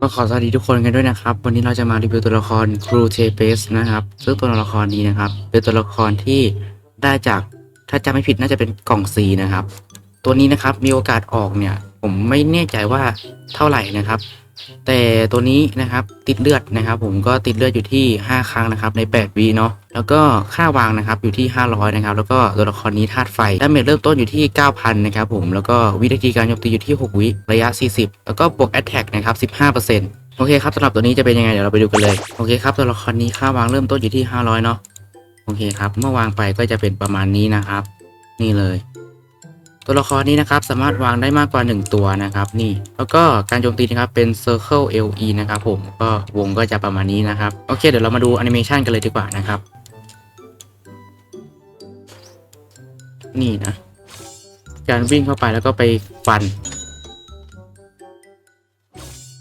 ก็ขอสวัสดีทุกคนกันด้วยนะครับ วันนี้เราจะมารีวิวตัวละครครูเทเปสนะครับ ซึ่งตัวละครนี้นะครับ เป็นตัวละครที่ได้จากถ้าจำไม่ผิดน่าจะเป็นกล่องซีนะครับ ตัวนี้นะครับมีโอกาสออกเนี่ย ผมไม่แน่ใจว่าเท่าไหร่นะครับ แต่ตัวนี้นะครับติดเลือดนะครับ ผมก็ติดเลือดอยู่ที่ 5 ครั้งนะครับใน8วีเนาะแล้วก็ค่าวางนะครับอยู่ที่ 500นะครับแล้วก็ตัวละครนี้ธาตุไฟดาเมจเริ่มต้นอยู่ที่ 9,000นะครับผมแล้วก็วิธีการโจมตีอยู่ที่ 6 วิระยะ 40 แล้วก็บวกแอตแทกนะครับ15%โอเคครับสำหรับตัวนี้จะเป็นยังไงเดี๋ยวเราไปดูกันเลยโอเคครับตัวละครนี้ค่าวางเริ่มต้นอยู่ที่ 500เนาะโอเคครับ เมื่อวางไปก็จะเป็นประมาณนี้นะครับ นี่เลย ตัวละครนี้นะครับสามารถวางได้มากกว่า 1 ตัวนะครับนี่แล้วก็การโจมตีนะครับเป็น Circle LE นะครับผมก็วงก็จะประมาณนี้นะครับโอเคเดี๋ยวเรามาดูแอนิเมชันกันเลยดีกว่านะครับนี่นะ การวิ่งเข้าไปแล้วก็ไปฟัน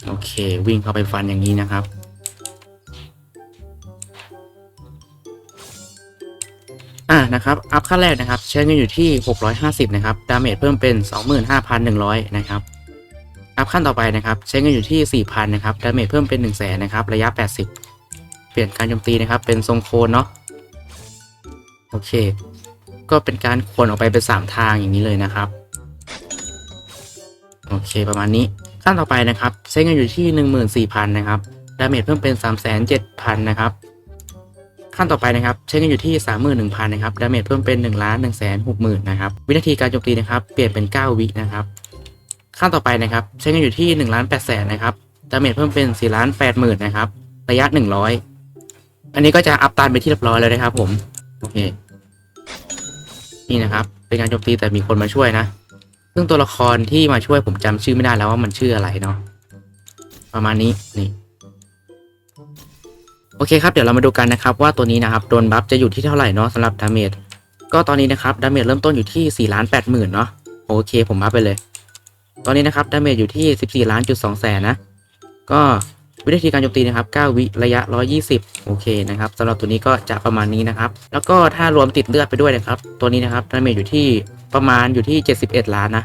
โอเค วิ่งเข้าไปฟันอย่างนี้นะครับ อ่านะครับอัพขั้นแรกนะครับใช้เงินอยู่ที่ 650นะครับดาเมจเพิ่มเป็น 25,100นะครับอัพขั้นต่อไปนะครับใช้เงินอยู่ที่ 4,000นะครับดาเมจเพิ่มเป็น 1 0 0 0 0 0นะครับระยะ 80 เปลี่ยนการโจมตีนะครับเป็นทรงโคนเนาะโอเค ก็เป็นการควรออกไปเป็น 3 ทางอย่างนี้เลยนะครับโอเคประมาณนี้ขั้นต่อไปนะครับใช้เงินอยู่ที่ 14,000นะครับดาเมจเพิ่มเป็น 3,700 0นะครับ ขั้นต่อไปนะครับ ใช้เงินอยู่ที่ 31,000นะครับดาเมจเพิ่มเป็น1 1 6 0 0 0 0นะครับวินาทีการโจมตีนะครับเปลี่ยนเป็น 9 วินะครับขั้นต่อไปนะครับใช้เงินอยู่ที่1 8 0 0 0 0นะครับดาเมจเพิ่มเป็น4 8 0 0 0 0นะครับระยะ 100 อันนี้ก็จะอัพตันไปที่เรียบร้อยแล้วนะครับผมโอเคนี่นะครับ เป็นการโจมตีแต่มีคนมาช่วยนะ ซึ่งตัวละครที่มาช่วยผมจำชื่อไม่ได้แล้วว่ามันชื่ออะไรเนาะประมาณนี้นี่ โอเคครับเดี๋ยวเรามาดูกันนะครับว่าตัวนี้นะครับโดนบัฟจะอยู่ที่เท่าไหร่เนาะสำหรับดาเมจก็ตอนนี้นะครับดาเมจเริ่มต้นอยู่ที่4ล้าน8หมื่นเนาะโอเคผมบัฟไปเลย ตอนนี้นะครับดาเมจอยู่ที่14ล้านจุด2แสนนะก็วิธีการโจมตีนะครับ 9 วิระยะ 120 โอเคนะครับสำหรับตัวนี้ก็จะประมาณนี้นะครับ แล้วก็ถ้ารวมติดเลือดไปด้วยนะครับ ตัวนี้นะครับดาเมจอยู่ที่ประมาณอยู่ที่ 71 ล้านนะ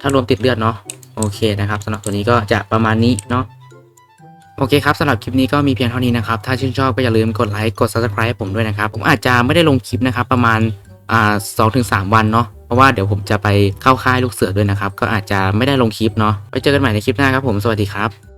ถ้ารวมติดเลือดเนาะ โอเคนะครับสำหรับตัวนี้ก็จะประมาณนี้เนาะ โอเคครับสำหรับคลิปนี้ก็มีเพียงเท่านี้นะครับ ถ้าชื่นชอบก็อย่าลืมกดไลค์กด subscribe ให้ผมด้วยนะครับ ผมอาจจะไม่ได้ลงคลิปนะครับ ประมาณอ่าสองถึงสามวันเนาะเพราะว่าเดี๋ยวผมจะไปเข้าค่ายลูกเสือด้วยนะครับ ก็อาจจะไม่ได้ลงคลิปเนาะไปเจอกันใหม่ในคลิปหน้าครับผมสวัสดีครับ